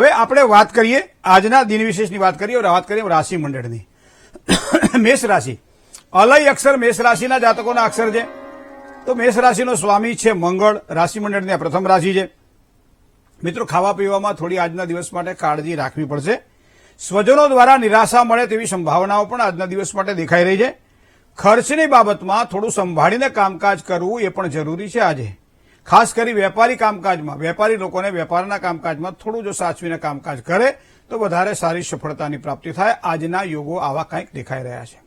હવે આપણે વાત કરીએ, આજના દિન વિશેષની વાત કરીએ વાત કરીએ રાશિ મંડળની. મેષ રાશિ. અલય અક્ષર મેષ રાશિના જાતકોના અક્ષર છે. તો મેષ રાશિનો સ્વામી છે મંગળ, રાશિ મંડળની આ પ્રથમ રાશિ છે. મિત્રો, ખાવા પીવામાં થોડી આજના દિવસ માટે કાળજી રાખવી પડશે. સ્વજનો દ્વારા નિરાશા મળે તેવી સંભાવનાઓ પણ આજના દિવસ માટે દેખાઈ રહી છે. ખર્ચની બાબતમાં થોડું સંભાળીને કામકાજ કરવું એ પણ જરૂરી છે આજે. ખાસ કરી વેપારી કામકાજમાં. વેપારી લોકોને વેપારના કામકાજમાં થોડું જો સાચવીને કામકાજ કરે, તો વધારે સારી સફળતાની પ્રાપ્તિ થાય. આજના યોગો આવા કંઈક દેખાઈ રહ્યા છે.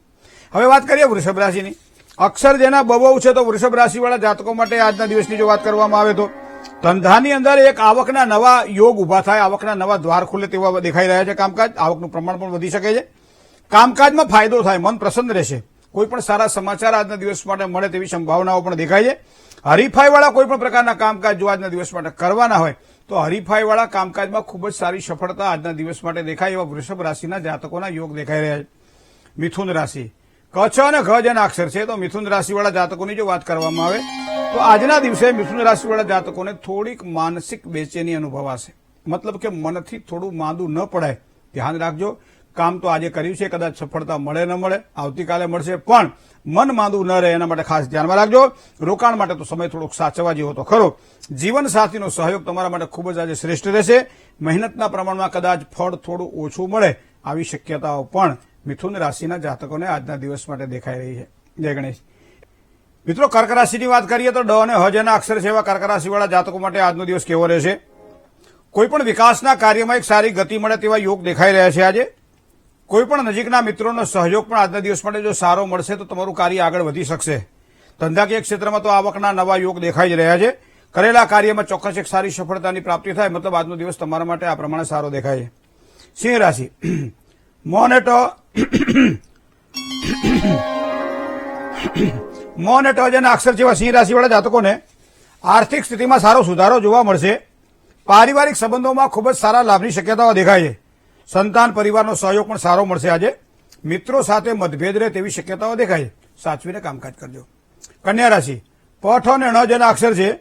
હવે વાત કરીએ વૃષભ રાશિની. અક્ષર જેના બબો છે તો વૃષભ રાશિવાળા જાતકો માટે આજના દિવસની જો વાત કરવામાં આવે તો, ધંધાની અંદર એક આવકના નવા યોગ ઊભા થાય, આવકના નવા દ્વાર ખુલે તેવા દેખાઈ રહ્યા છે કામકાજ. આવકનું પ્રમાણ પણ વધી શકે છે. કામકાજમાં ફાયદો થાય, મન પ્રસન્ન રહેશે. કોઈ પણ સારા સમાચાર આજના દિવસ માટે મળે તેવી સંભાવનાઓ પણ દેખાય છે. હરીફાઈવાળા કોઈ પણ પ્રકારના કામકાજ જો આજના દિવસ માટે કરવાના હોય, તો હરીફાઈવાળા કામકાજમાં ખૂબ જ સારી સફળતા આજના દિવસ માટે દેખાય એવા વૃષભ રાશિના જાતકોના યોગ દેખાઈ રહ્યા છે. મિથુન રાશિ. કચ્છ અને ઘ એના અક્ષર છે, તો મિથુન રાશિવાળા જાતકોની જો વાત કરવામાં આવે, તો આજના દિવસે મિથુન રાશિવાળા જાતકોને થોડીક માનસિક બેચેની અનુભવાશે. મતલબ કે મનથી થોડું માંદું ન પડાય. ધ્યાન રાખજો. કામ તો આજે કર્યું છે, કદાચ સફળતા મળે ન મળે, આવતીકાલે મળશે, પણ મન માંદું ન રહે એના માટે ખાસ ધ્યાનમાં રાખજો. રોકાણ માટે તો સમય થોડોક સાચવા જેવો તો ખરો. જીવનસાથીનો સહયોગ તમારા માટે ખૂબ જ આજે શ્રેષ્ઠ રહેશે. મહેનતના પ્રમાણમાં કદાચ ફળ થોડું ઓછું મળે આવી શક્યતાઓ પણ મિથુન રાશિના જાતકોને આજના દિવસ માટે દેખાઈ રહી છે. જય ગણેશ. મિત્રો કર્ક રાશિની વાત કરીએ તો ડ અને હ જેના અક્ષર છે એવા કર્ક રાશિવાળા જાતકો માટે આજનો દિવસ કેવો રહેશે? કોઈપણ વિકાસના કાર્યમાં એક સારી ગતિ મળે તેવા યોગ દેખાઈ રહ્યા છે આજે. કોઈ પણ નજીકના મિત્રોનો સહયોગ પણ આજના દિવસ માટે જો સારો મળશે તો તમારું કાર્ય આગળ વધી શકશે. ધંધાકીય ક્ષેત્રમાં તો આવકના નવા યોગ દેખાઈ જ રહ્યા છે. કરેલા કાર્યમાં ચોક્કસ એક સારી સફળતાની પ્રાપ્તિ થાય, મતલબ આજનો દિવસ તમારા માટે આ પ્રમાણે સારો દેખાય છે. સિંહ રાશિ. મોનેટો મોનેટો જેના અક્ષર જેવા સિંહ રાશિવાળા જાતકોને આર્થિક સ્થિતિમાં સારો સુધારો જોવા મળશે. પારિવારિક સંબંધોમાં ખૂબ જ સારા લાભની શક્યતાઓ દેખાય છે. સંતાન પરિવારનો સહયોગ પણ સારો મળશે આજે. મિત્રો સાથે મતભેદ રહે તેવી શક્યતાઓ દેખાય. સાચવીને કામકાજ કરજો. કન્યા રાશિ. પઠ અને ણ જેના અક્ષર છે,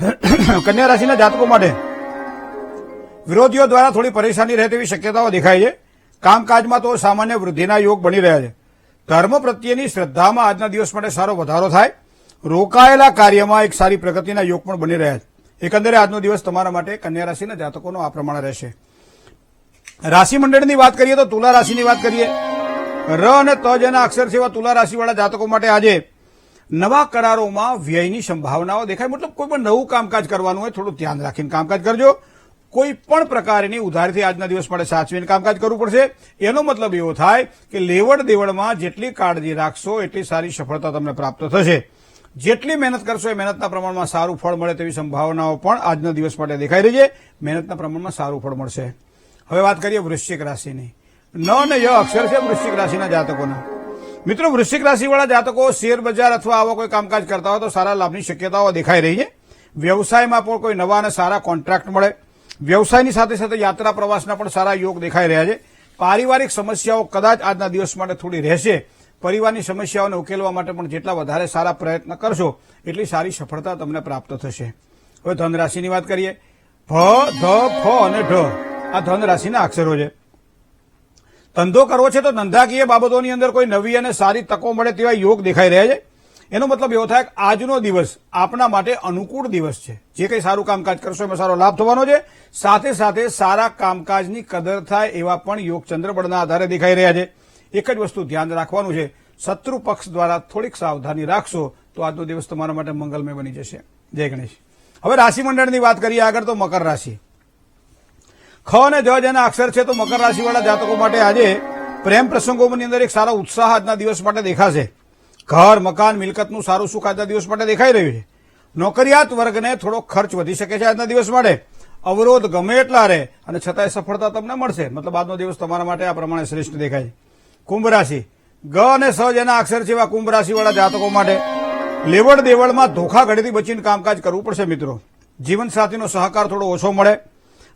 કન્યા રાશિના જાતકો માટે. વિરોધીઓ દ્વારા થોડી પરેશાની રહે તેવી શક્યતાઓ દેખાય છે. કામકાજમાં તો સામાન્ય વૃદ્ધિના યોગ બની રહ્યા છે. ધર્મ પ્રત્યેની શ્રદ્ધામાં આજના દિવસ માટે સારો વધારો થાય. રોકાયેલા કાર્યમાં એક સારી પ્રગતિના યોગ પણ બની રહ્યા છે. એકંદરે આજનો દિવસ તમારા માટે કન્યા રાશિના જાતકોનો આ પ્રમાણે રહેશે. રાશિ મંડળની વાત કરીએ તો તુલા રાશિની વાત કરીએ. ર અને ત જેના અક્ષર સેવા તુલા રાશિવાળા જાતકો માટે આજે નવા કરારોમાં વ્યયની સંભાવનાઓ દેખાય. મતલબ કોઈ પણ નવું કામકાજ કરવાનું હોય થોડું ધ્યાન રાખીને કામકાજ કરજો. કોઈ પણ પ્રકારની ઉધારથી આજના દિવસ માટે સાચવીને કામકાજ કરવું પડશે. એનો મતલબ એવો થાય કે લેવડ દેવડમાં જેટલી કાળજી રાખશો, એટલી સારી સફળતા તમને પ્રાપ્ત થશે. જેટલી મહેનત કરશો એ મહેનતના પ્રમાણમાં સારું ફળ મળે તેવી સંભાવનાઓ પણ આજના દિવસ માટે દેખાઈ રહી છે. મહેનતના પ્રમાણમાં સારું ફળ મળશે. હવે વાત કરીએ વૃશ્ચિક રાશિની. ન અને ય અક્ષર છે વૃશ્ચિક રાશિના જાતકોના. મિત્રો, વૃશ્ચિક રાશિવાળા જાતકો શેર બજાર અથવા આવા કોઈ કામકાજ કરતા હોય તો સારા લાભની શક્યતાઓ દેખાઈ રહી છે. વ્યવસાયમાં પણ કોઈ નવા અને સારા કોન્ટ્રાક્ટ મળે. વ્યવસાયની સાથે સાથે યાત્રા પ્રવાસના પણ સારા યોગ દેખાઈ રહ્યા છે. પારિવારિક સમસ્યાઓ કદાચ આજના દિવસ માટે થોડી રહેશે. પરિવારની સમસ્યાઓને ઉકેલવા માટે પણ જેટલા વધારે સારા પ્રયત્ન કરશો, એટલી સારી સફળતા તમને પ્રાપ્ત થશે. હવે ધન રાશિની વાત કરીએ. ભ, ધ, ફ અને ઢ. આ ધન રાશિના અક્ષરો છે. ધંધો કરવો છે તો ધંધાકીય બાબતોની અંદર કોઈ નવી અને સારી તકો મળે તેવા યોગ દેખાઈ રહ્યા છે. એનો મતલબ એવો થાય કે આજનો દિવસ આપના માટે અનુકૂળ દિવસ છે. જે કંઈ સારું કામકાજ કરશો એમાં સારો લાભ થવાનો છે. સાથે સાથે સારા કામકાજની કદર થાય એવા પણ યોગ ચંદ્રબળના આધારે દેખાઈ રહ્યા છે. એક જ વસ્તુ ધ્યાન રાખવાનું છે. શત્રુ પક્ષ દ્વારા થોડીક સાવધાની રાખશો તો આજનો દિવસ તમારા માટે મંગલમય બની જશે. જય ગણેશ. હવે રાશિ મંડળની વાત કરીએ આગળ તો મકર રાશિ. ખ અને જ જેના અક્ષર છે તો મકર રાશિવાળા જાતકો માટે આજે પ્રેમ પ્રસંગોની અંદર એક સારો ઉત્સાહ આજના દિવસ માટે દેખાશે. ઘર, મકાન, મિલકતનું સારું સુખ આજના દિવસ માટે દેખાઈ રહ્યું છે. નોકરિયાત વર્ગને થોડો ખર્ચ વધી શકે છે આજના દિવસ માટે. અવરોધ ગમે એટલા રહે અને છતાંય સફળતા તમને મળશે. મતલબ આજનો દિવસ તમારા માટે આ પ્રમાણે શ્રેષ્ઠ દેખાય કુંભ રાશિ. ગ અને સ જેના અક્ષર છે એવા કુંભ રાશિવાળા જાતકો માટે લેવડ દેવડમાં ધોખાઘડીથી બચીને કામકાજ કરવું પડશે મિત્રો. જીવનસાથીનો સહકાર થોડો ઓછો મળે.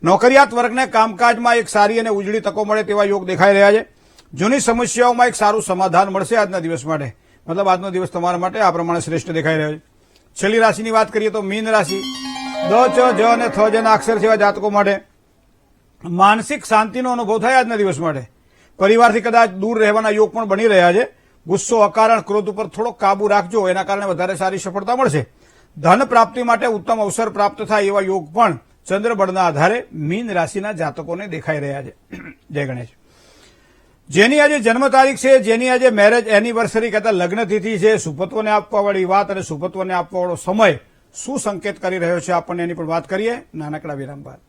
નોકરિયાત વર્ગને કામકાજમાં એક સારી અને ઉજળી તકો મળે તેવા યોગ દેખાઈ રહ્યા છે. જૂની સમસ્યાઓમાં એક સારું સમાધાન મળશે આજના દિવસ માટે. મતલબ આજનો દિવસ તમારા માટે આ પ્રમાણે શ્રેષ્ઠ દેખાઈ રહ્યો છે. છેલ્લી રાશિની વાત કરીએ તો મીન રાશિ. દ, ચ, જ અને થ જેના અક્ષર જેવા જાતકો માટે માનસિક શાંતિનો અનુભવ થાય આજના દિવસ માટે. પરિવારથી કદાચ દૂર રહેવાના યોગ પણ બની રહ્યા છે. ગુસ્સો, અકારણ, ક્રોધ ઉપર થોડોક કાબુ રાખજો, એના કારણે વધારે સારી સફળતા મળશે. ધન પ્રાપ્તિ માટે ઉત્તમ અવસર પ્રાપ્ત થાય એવા યોગ પણ ચંદ્રબળના આધારે મીન રાશિના જાતકોને દેખાઈ રહ્યા છે. જય ગણેશ. જેની આજે જન્મ તારીખ છે, જેની આજે મેરેજ એનિવર્સરી કહેતા લગ્ન તિથિ છે, સુપત્વને આપવાવાળી વાત અને સુપત્વને આપવાવાળો સમય શું સંકેત કરી રહ્યો છે આપણને એની પણ વાત કરીએ. નાનકડા વિરામ બાદ.